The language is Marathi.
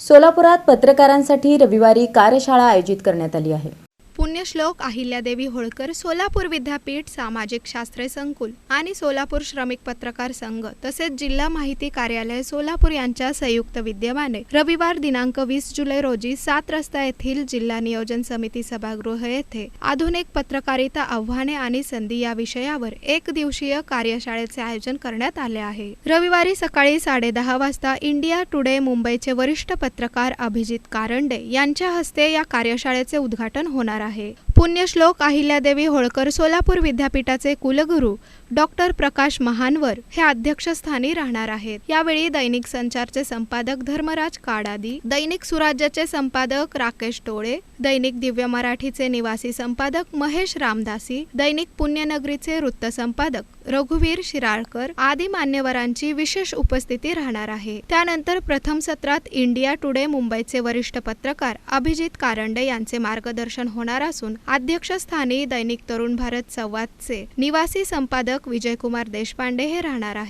सोलापुरात पत्रकारांसाठी रविवारी कार्यशाळा आयोजित करण्यात आली आहे. पुण्यश्लोक अहिल्यादेवी होळकर सोलापूर विद्यापीठ सामाजिक शास्त्र संकुल आणि सोलापूर श्रमिक पत्रकार संघ तसेच जिल्हा माहिती कार्यालय सोलापूर यांच्या संयुक्त विद्यमाने रविवार दिनांक वीस जुलै रोजी सात रस्ता येथील जिल्हा नियोजन समिती सभागृह येथे आधुनिक पत्रकारिता आव्हाने आणि संधी या विषयावर एक दिवसीय कार्यशाळेचे आयोजन करण्यात आले आहे. रविवारी सकाळी साडेदहा वाजता इंडिया टुडे मुंबईचे वरिष्ठ पत्रकार अभिजित कारंडे यांच्या हस्ते या कार्यशाळेचे उद्घाटन होणार आहे. आहे पुण्यश्लोक अहिल्यादेवी होळकर सोलापूर विद्यापीठाचे कुलगुरू डॉक्टर प्रकाश महानवर हे अध्यक्षस्थानी राहणार आहेत. यावेळी दैनिक संचारचे संपादक धर्मराज काडादी दैनिक सुराज्याचे संपादक राकेश टोळे दैनिक दिव्य मराठीचे निवासी संपादक महेश रामदासी दैनिक पुण्यनगरीचे वृत्त संपादक रघुवीर शिराळकर आदी मान्यवरांची विशेष उपस्थिती राहणार आहे. त्यानंतर प्रथम सत्रात इंडिया टुडे मुंबईचे वरिष्ठ पत्रकार अभिजित कारंडे यांचे मार्गदर्शन होणार असून अध्यक्षस्थानी दैनिक तरुण भारत संवादचे निवासी संपादक विजयकुमार देशपांडे हे राहणार आहेत.